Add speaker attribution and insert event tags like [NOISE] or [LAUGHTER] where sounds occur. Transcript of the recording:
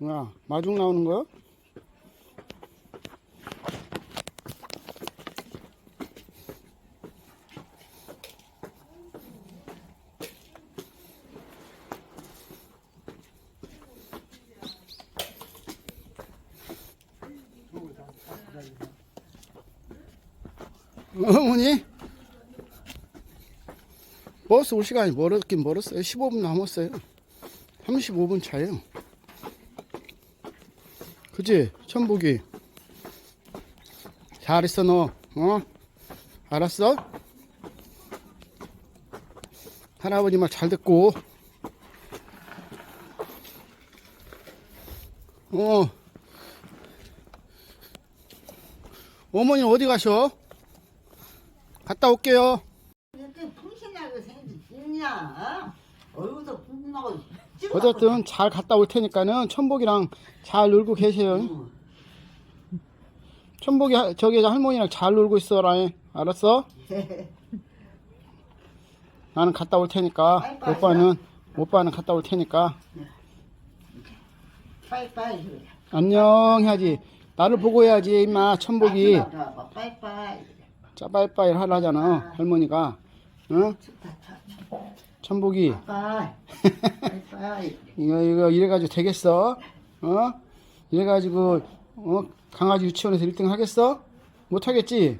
Speaker 1: 뭐야 마중 나오는 거야? 어머니? 버스 올 시간이 멀었긴 멀었어요. 15분 남았어요. 35분 차예요 그치 천복이 잘했어 너 어? 알았어? 할아버지 말 잘 듣고 어 어머니 어디 가셔? 갔다 올게요
Speaker 2: 이렇게 풍신나게 생긴 있냐? 얼굴도 풍신나고
Speaker 1: 어쨌든 잘 갔다 올 테니까는 천복이랑 잘 놀고 계세요.
Speaker 2: 응.
Speaker 1: 천복이 하- 저기 할머니랑 잘 놀고 있어라. 알았어? [LAUGHS] 나는 갔다 올 테니까. 오빠는 오빠는 갔다 올 테니까.
Speaker 2: 빠이빠이 그래.
Speaker 1: 안녕 해야지. 나를 보고 해야지 임마 천복이.
Speaker 2: 아, 봐봐, 빠이빠이
Speaker 1: 짜빠이빠이 하라잖아 할머니가. 응?
Speaker 2: 좋다 좋다 천복이. 빠이 [LAUGHS]
Speaker 1: 이거 이거 이래가지고 되겠어? 어? 이래가지고 어? 강아지 유치원에서 1등 하겠어? 못 하겠지?